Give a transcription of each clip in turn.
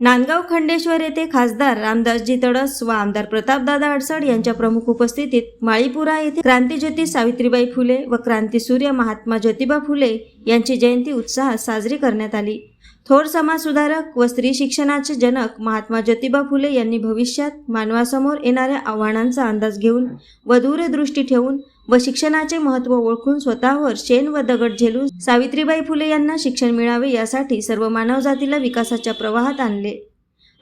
नांदगाव खंडेश्वर येथे खासदार रामदासजी तडस व आमदार प्रतापदादा अडसड यांच्या प्रमुख उपस्थितीत माळीपुरा येथे क्रांतीज्योती सावित्रीबाई फुले व क्रांतीसूर्य महात्मा ज्योतिबा फुले यांची जयंती उत्साहात साजरी करण्यात आली. थोर समाजसुधारक व स्त्री शिक्षणाचे जनक महात्मा ज्योतिबा फुले यांनी भविष्यात मानवासमोर येणाऱ्या आव्हानांचा अंदाज घेऊन व दूरदृष्टी ठेवून व शिक्षणाचे महत्त्व ओळखून स्वतःवर शेण व दगड झेलून सावित्रीबाई फुले यांना शिक्षण मिळावे यासाठी सर्व मानवजातीला विकासाच्या प्रवाहात आणले.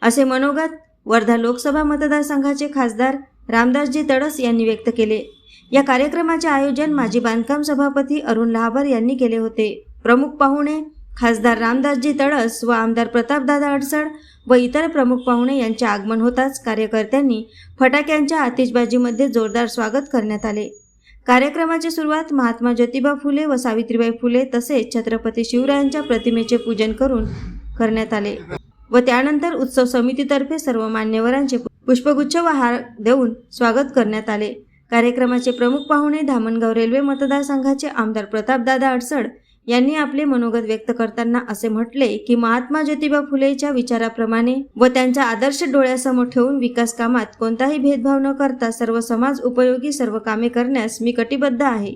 असे मनोगत वर्धा लोकसभा मतदारसंघाचे खासदार रामदासजी तडस यांनी व्यक्त केले. या कार्यक्रमाचे आयोजन माजी बांधकाम सभापती अरुण लहाबर यांनी केले होते. प्रमुख पाहुणे खासदार रामदासजी तडस व आमदार प्रतापदादा अडसड व इतर प्रमुख पाहुणे यांचे आगमन होताच कार्यकर्त्यांनी फटाक्यांच्या आतिषबाजीमध्ये जोरदार स्वागत करण्यात आले. कार्यक्रमाची सुरुवात महात्मा ज्योतिबा फुले व सावित्रीबाई फुले तसेच छत्रपती शिवरायांच्या प्रतिमेचे पूजन करून करण्यात आले व त्यानंतर उत्सव समितीतर्फे सर्व मान्यवरांचे पुष्पगुच्छ व हार देऊन स्वागत करण्यात आले. कार्यक्रमाचे प्रमुख पाहुणे धामणगाव रेल्वे मतदारसंघाचे आमदार प्रतापदादा अडसड यांनी आपले मनोगत व्यक्त करताना असे म्हटले की महात्मा ज्योतिबा फुलेच्या विचाराप्रमाणे व त्यांचा आदर्श डोळ्यासमोर ठेवून विकास कामात कोणताही भेदभाव न करता सर्व समाज उपयोगी सर्व कामे करण्यास मी कटिबद्ध आहे.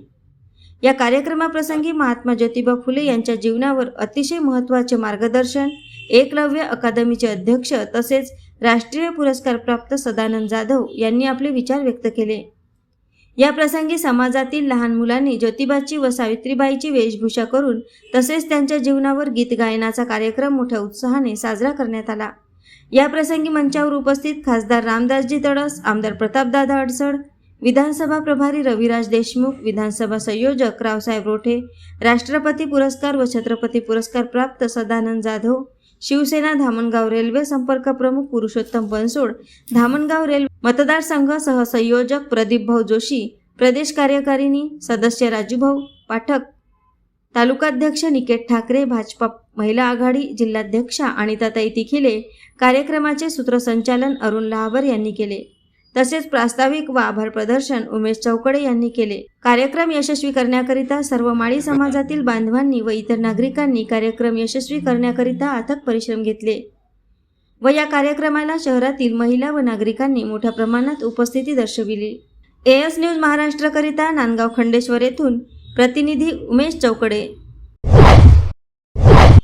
या कार्यक्रमाप्रसंगी महात्मा ज्योतिबा फुले यांच्या जीवनावर अतिशय महत्त्वाचे मार्गदर्शन एकलव्य अकादमीचे अध्यक्ष तसेच राष्ट्रीय पुरस्कार प्राप्त सदानंद जाधव यांनी आपले विचार व्यक्त केले. या प्रसंगी समाजातील लहान मुलांनी ज्योतिबाची व सावित्रीबाईची वेशभूषा करून तसेच त्यांच्या जीवनावर गीत गायनाचा कार्यक्रम मोठ्या उत्साहाने साजरा करण्यात आला. या प्रसंगी मंचावर उपस्थित खासदार रामदासजी तडस आमदार प्रतापदादा अडसड विधानसभा प्रभारी रविराज देशमुख विधानसभा संयोजक रावसाहेब रोठे राष्ट्रपती पुरस्कार व छत्रपती पुरस्कार प्राप्त सदानंद जाधव शिवसेना धामणगाव रेल्वे संपर्क प्रमुख पुरुषोत्तम बनसोड धामणगाव रेल्वे मतदारसंघ सहसंयोजक प्रदीपभाऊ जोशी प्रदेश कार्यकारिणी सदस्य राजूभाऊ पाठक तालुकाध्यक्ष निकेत ठाकरे भाजपा महिला आघाडी जिल्हाध्यक्षा आणि तिखिले कार्यक्रमाचे सूत्रसंचालन अरुण लहावर यांनी केले. तसेच प्रास्ताविक व आभार प्रदर्शन उमेश चौकडे यांनी केले. कार्यक्रम यशस्वी करण्याकरिता सर्व माळी समाजातील बांधवांनी व इतर नागरिकांनी कार्यक्रम यशस्वी करण्याकरिता अथक परिश्रम घेतले. व या कार्यक्रमाला शहरातील महिला व नागरिकांनी मोठ्या प्रमाणात उपस्थिती दर्शविली. एएस न्यूज महाराष्ट्रकरिता नांदगाव खंडेश्वर येथून प्रतिनिधी उमेश चौकडे.